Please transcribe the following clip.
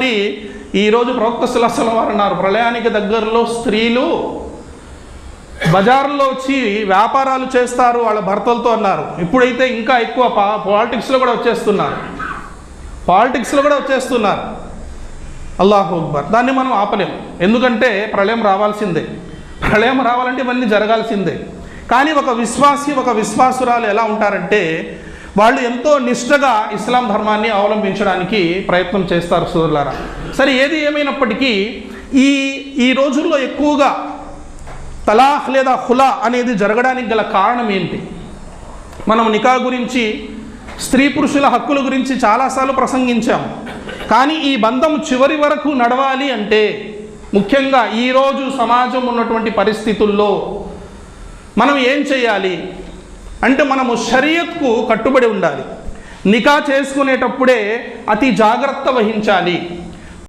మరి ఈరోజు ప్రవక్త సులసల వారు అన్నారు ప్రళయానికి దగ్గరలో స్త్రీలు బజార్లో వచ్చి వ్యాపారాలు చేస్తారు వాళ్ళ భర్తలతో అన్నారు. ఇప్పుడైతే ఇంకా ఎక్కువ పా పాలిటిక్స్లో కూడా వచ్చేస్తున్నారు. పాలిటిక్స్లో కూడా వచ్చేస్తున్నారు. అల్లాహు అక్బర్. దాన్ని మనం ఆపలేం. ఎందుకంటే ప్రళయం రావాల్సిందే. ప్రళయం రావాలంటే ఇవన్నీ జరగాల్సిందే. కానీ ఒక విశ్వాసి ఒక విశ్వాసురాలు ఎలా ఉంటారంటే వాళ్ళు ఎంతో నిష్టగా ఇస్లాం ధర్మాన్ని అవలంబించడానికి ప్రయత్నం చేస్తారు సోదరులారా. సరే ఏది ఏమైనప్పటికీ ఈ ఈ రోజుల్లో ఎక్కువగా తలాహ్ లేదా హులా అనేది జరగడానికి గల కారణం ఏంటి? మనం నికా గురించి స్త్రీ పురుషుల హక్కుల గురించి చాలాసార్లు ప్రసంగించాం. కానీ ఈ బంధం చివరి వరకు నడవాలి అంటే ముఖ్యంగా ఈరోజు సమాజం ఉన్నటువంటి పరిస్థితుల్లో మనం ఏం చేయాలి? అంటే మనము షరియత్కు కట్టుబడి ఉండాలి. నికా చేసుకునేటప్పుడే అతి జాగ్రత్త వహించాలి.